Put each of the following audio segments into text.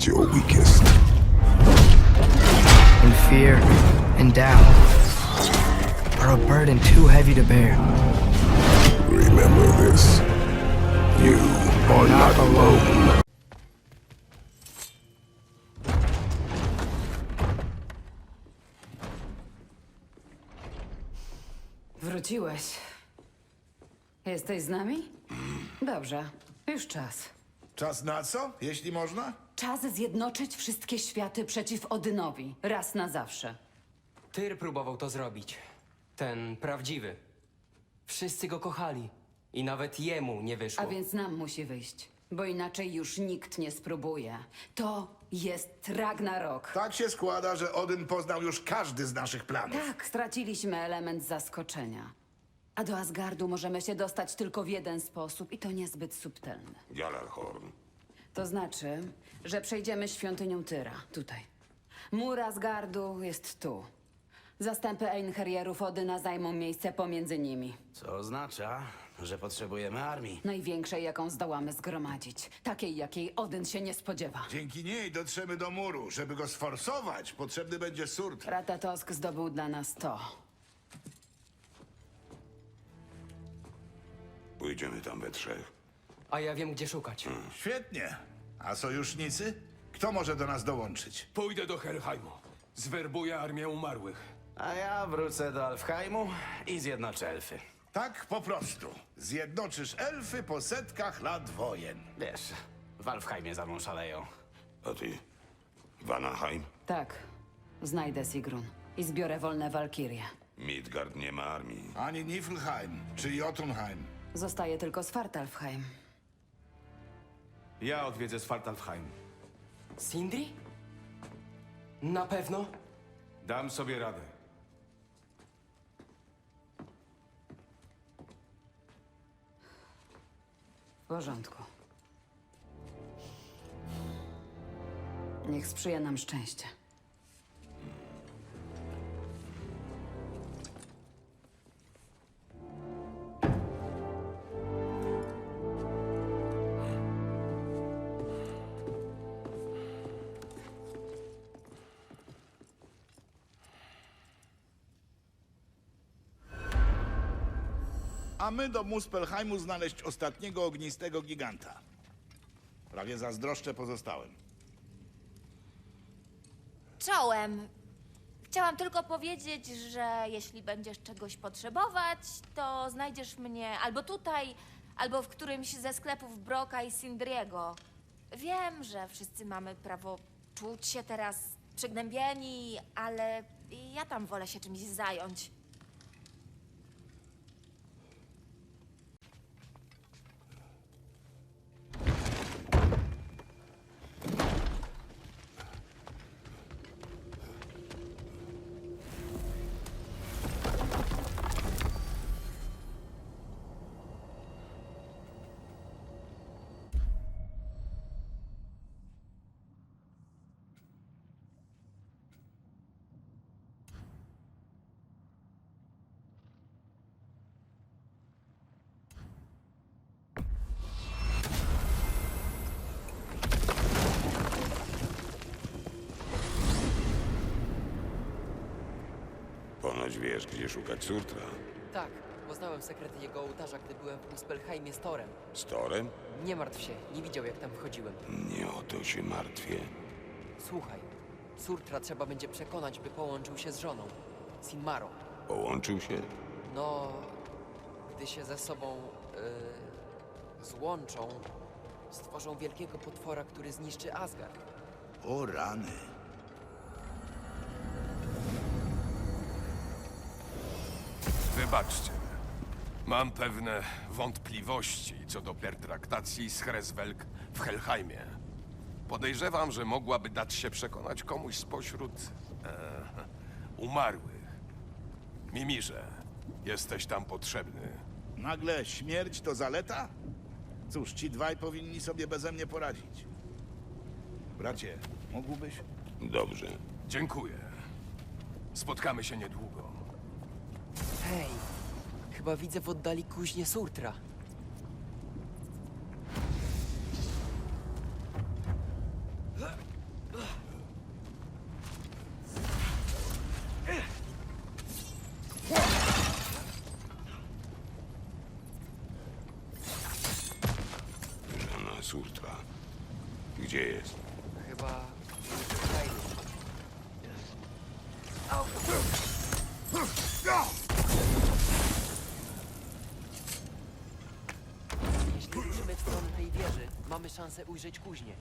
at your weakest. and fear and doubt are a burden too heavy to bear. Remember this. You are not alone. Wróciłeś. Jesteś z nami? Dobrze, już czas. Czas na co, jeśli można? Czas zjednoczyć wszystkie światy przeciw Odynowi. Raz na zawsze. Tyr próbował to zrobić. Ten prawdziwy. Wszyscy go kochali. I nawet jemu nie wyszło. A więc nam musi wyjść, bo inaczej już nikt nie spróbuje. To jest Ragnarok. Tak się składa, że Odyn poznał już każdy z naszych planów. Tak, straciliśmy element zaskoczenia. A do Asgardu możemy się dostać tylko w jeden sposób i to niezbyt subtelny. Gjallarhorn. To znaczy, że przejdziemy świątynią Tyra, tutaj. Mur Asgardu jest tu. Zastępy Einherjerów Odyna zajmą miejsce pomiędzy nimi. Co oznacza, że potrzebujemy armii. Największej, jaką zdołamy zgromadzić. Takiej, jakiej Odyn się nie spodziewa. Dzięki niej dotrzemy do muru. Żeby go sforsować, potrzebny będzie Surt. Ratatosk zdobył dla nas to. Pójdziemy tam we trzech. A ja wiem, gdzie szukać. Świetnie. A sojusznicy? Kto może do nas dołączyć? Pójdę do Helheimu. Zwerbuję armię umarłych. A ja wrócę do Alfheimu i zjednoczę elfy. Tak po prostu. Zjednoczysz elfy po setkach lat wojen. Wiesz, w Alfheimie za mną szaleją. A ty? Vanaheim? Tak, znajdę Sigrun i zbiorę wolne walkirie. Midgard nie ma armii. Ani Niflheim czy Jotunheim. Zostaje tylko Svartalfheim. Ja odwiedzę Svartalfheim. Sindri? Na pewno? Dam sobie radę. W porządku. Niech sprzyja nam szczęście. A my do Muspelheimu znaleźć ostatniego ognistego giganta. Prawie zazdroszczę pozostałym. Czołem. Chciałam tylko powiedzieć, że jeśli będziesz czegoś potrzebować, to znajdziesz mnie albo tutaj, albo w którymś ze sklepów Broka i Sindriego. Wiem, że wszyscy mamy prawo czuć się teraz przygnębieni, ale ja tam wolę się czymś zająć. Wiesz, gdzie szukać Surtra. Tak, poznałem sekrety jego ołtarza, gdy byłem w Muspelheimie z Torem. Z Torem? Nie martw się, nie widział jak tam wchodziłem. Nie o to się martwię. Słuchaj, Surtra trzeba będzie przekonać, by połączył się z żoną, Sinmarą. Połączył się? No, gdy się ze sobą yy, złączą, stworzą wielkiego potwora, który zniszczy Asgard. O rany. Wybaczcie. Mam pewne wątpliwości co do pertraktacji z Hreswelk w Helheimie. Podejrzewam, że mogłaby dać się przekonać komuś spośród e, umarłych. Mimirze, jesteś tam potrzebny. Nagle śmierć to zaleta? Cóż, ci dwaj powinni sobie beze mnie poradzić. Bracie, mógłbyś? Dobrze. Dziękuję. Spotkamy się niedługo. Hej, chyba widzę w oddali kuźnię Surtra. Szansę ujrzeć kuźnię.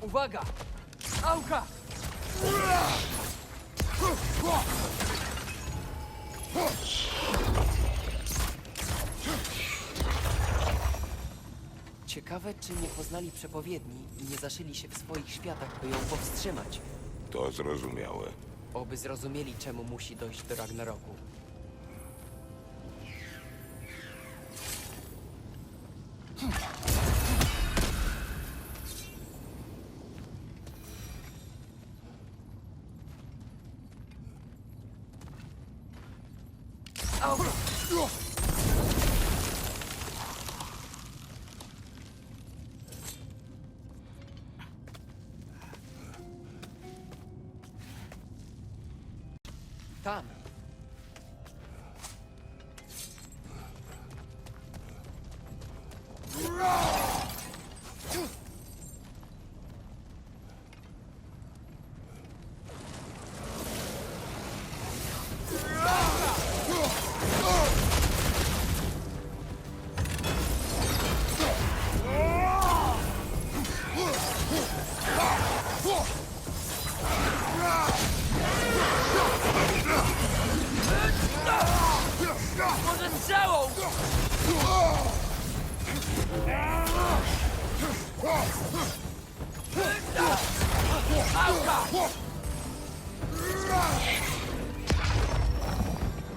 Uwaga! Auka! Ciekawe, czy nie poznali przepowiedni i nie zaszyli się w swoich światach, by ją powstrzymać. To zrozumiałe. Oby zrozumieli, czemu musi dojść do Ragnaroku. Tam!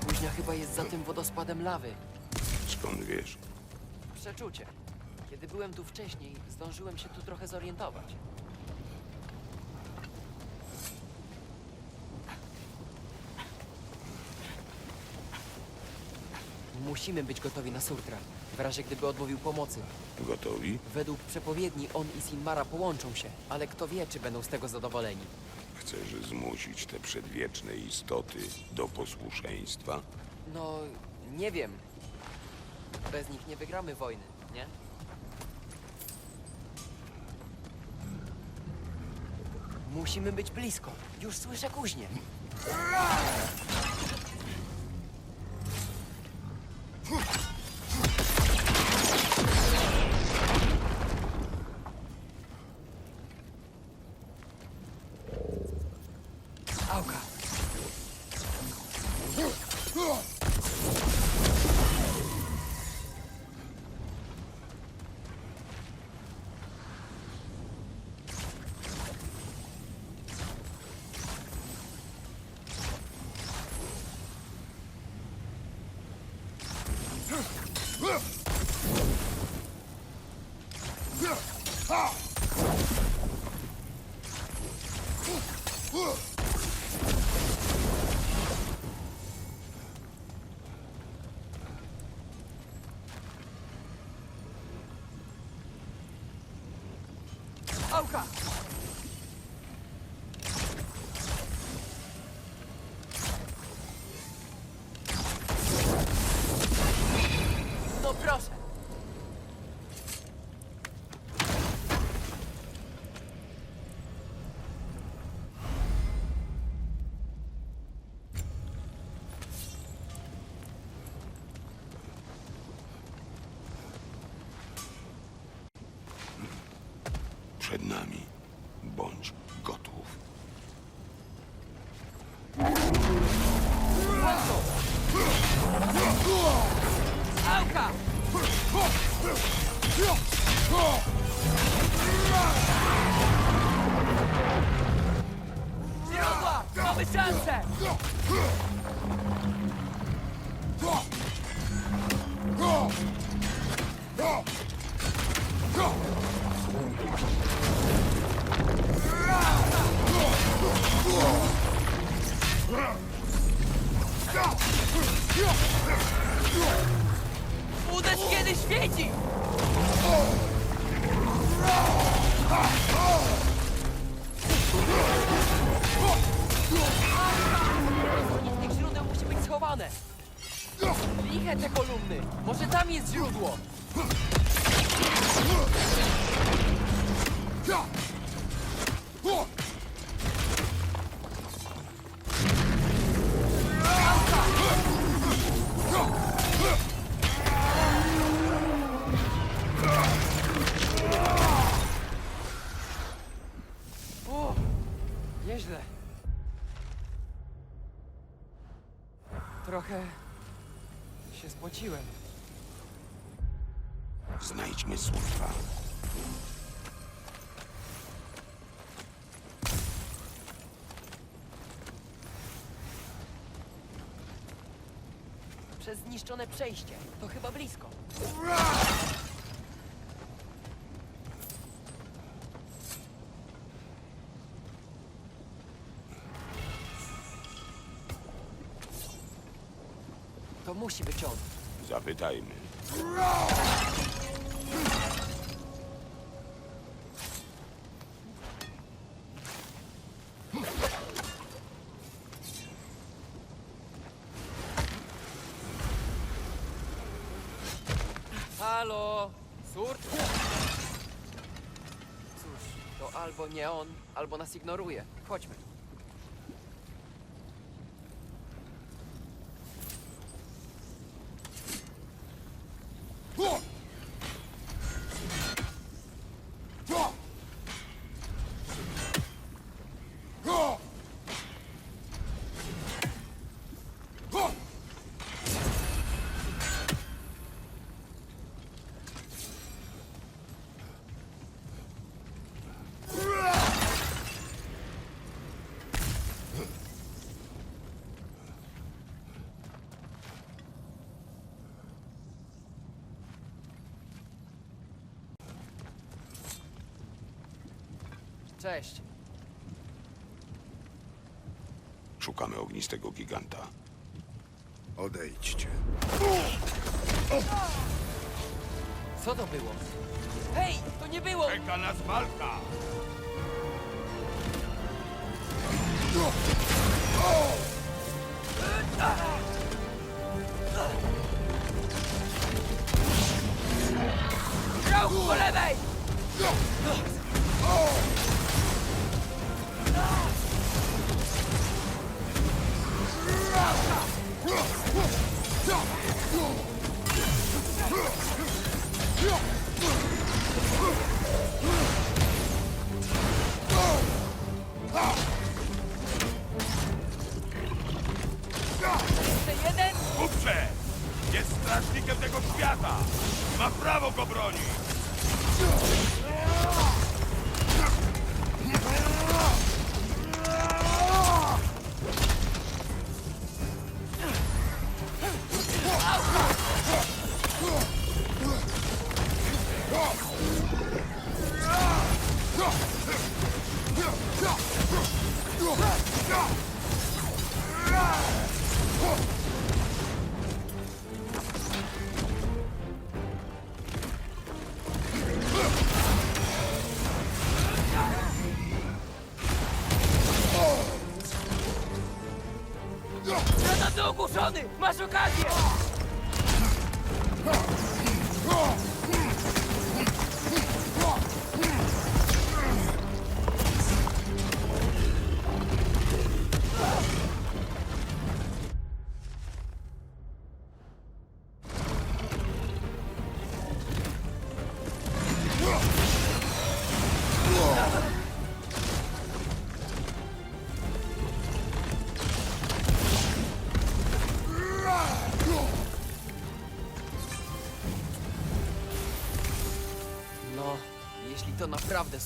Kuźnia chyba jest za tym wodospadem lawy. Skąd wiesz? Przeczucie. Kiedy byłem tu wcześniej, zdążyłem się tu trochę zorientować. Musimy być gotowi na Surtra, w razie gdyby odmówił pomocy. Gotowi? Według przepowiedni on i Sinmara połączą się, ale kto wie, czy będą z tego zadowoleni. Chcesz zmusić te przedwieczne istoty do posłuszeństwa? No, nie wiem. Bez nich nie wygramy wojny, nie? Musimy być blisko. Już słyszę kuźnię. Auka. Auka! Przed nami. Tam jest źródło. O, nieźle. Trochę się spociłem. Znajdźmy. Przez zniszczone przejście. To chyba blisko. To musi być on. Zapytajmy. Halo! Surt? Cóż, to albo nie on, albo nas ignoruje. Chodźmy. Cześć. Szukamy ognistego giganta. Odejdźcie. Co to było? Hej, to nie było! Czeka nas walka! Rauch po lewej! Masz okazję!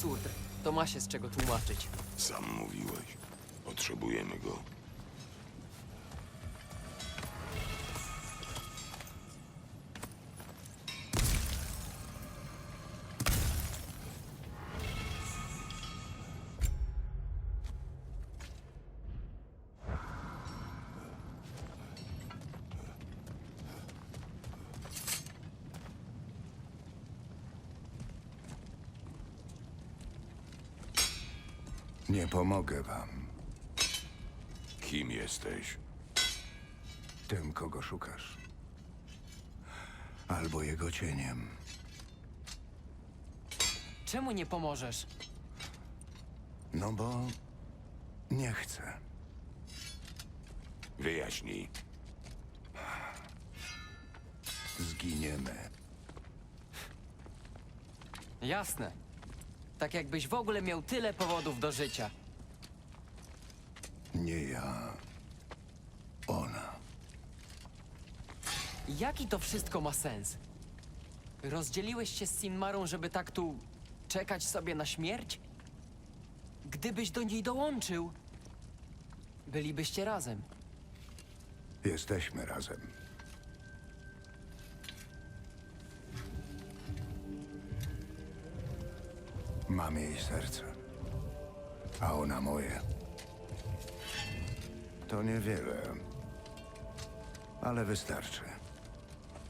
Surtr, to ma się z czego tłumaczyć. Sam mówiłeś. Potrzebujemy go. Nie pomogę wam. Kim jesteś? Tym, kogo szukasz. Albo jego cieniem. Czemu nie pomożesz? No bo nie chcę. Wyjaśnij. Zginiemy. Jasne. Tak jakbyś w ogóle miał tyle powodów do życia. Nie ja. Ona. Jaki to wszystko ma sens? Rozdzieliłeś się z Sinmarą, żeby tak tu czekać sobie na śmierć? Gdybyś do niej dołączył, bylibyście razem. Jesteśmy razem. Mam jej serce, a ona moje. To niewiele, ale wystarczy.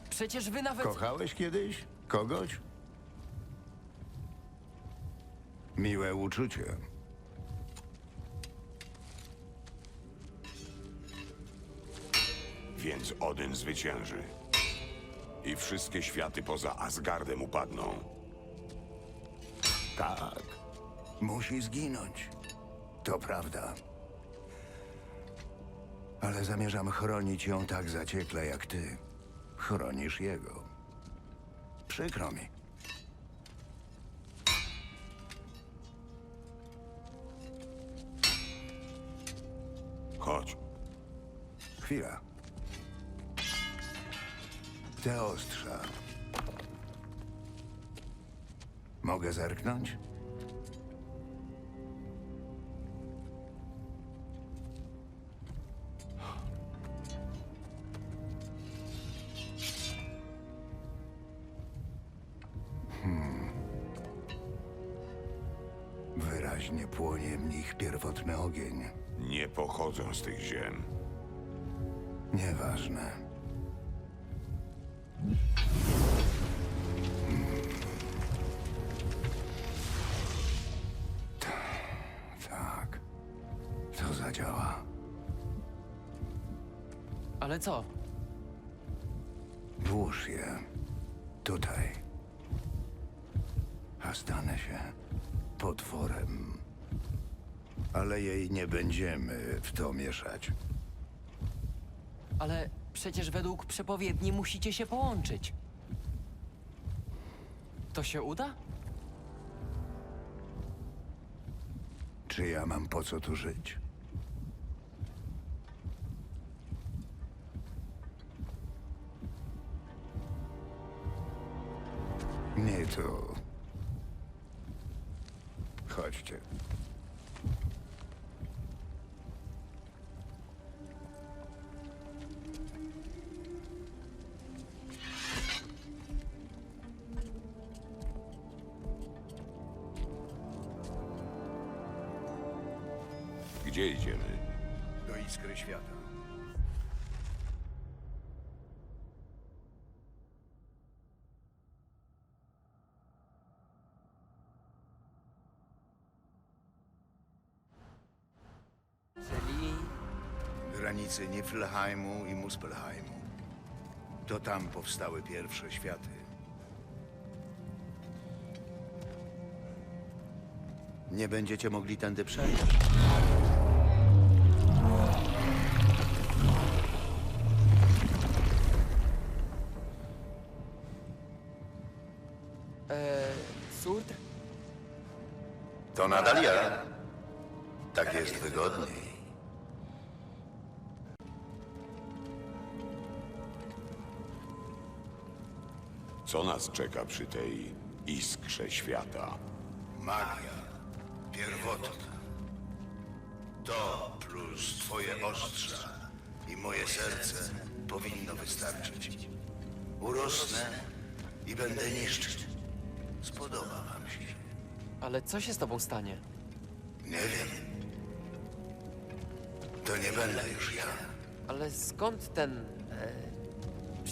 Przecież wy nawet... Kochałeś kiedyś kogoś? Miłe uczucie. Więc Odyn zwycięży. I wszystkie światy poza Asgardem upadną. Tak. Musi zginąć. To prawda. Ale zamierzam chronić ją tak zaciekle jak ty. Chronisz jego. Przykro mi. Chodź. Chwila. Te ostrza. Mogę zerknąć? Hmm. Wyraźnie płonie w nich pierwotny ogień. Nie pochodzą z tych ziem. Nieważne. Co? Włóż je tutaj. A stanę się potworem. Ale jej nie będziemy w to mieszać. Ale przecież według przepowiedni musicie się połączyć. To się uda? Czy ja mam po co tu żyć? Nie tu. Chodźcie. Gdzie idziemy? Do iskry świata. Granicy Niflheimu i Muspelheimu. To tam powstały pierwsze światy. Nie będziecie mogli tędy przejść. Eee? To nadal ja. Tak jest wygodniej. Co nas czeka przy tej iskrze świata? Magia. Pierwotna. To plus twoje ostrza i moje serce powinno wystarczyć. Urosnę i będę niszczyć. Spodoba wam się. Ale co się z tobą stanie? Nie wiem. To nie będę już ja. Ale skąd ten e,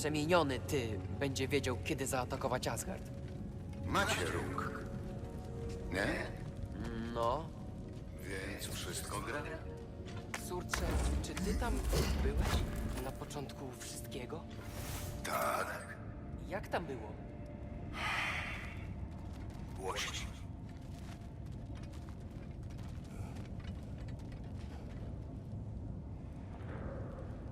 przemieniony ty będzie wiedział, kiedy zaatakować Asgard? Macie róg. Nie? No, Więc wszystko gra? Surcze, czy ty tam byłeś na początku wszystkiego? Tak. Jak tam było? Głośniej.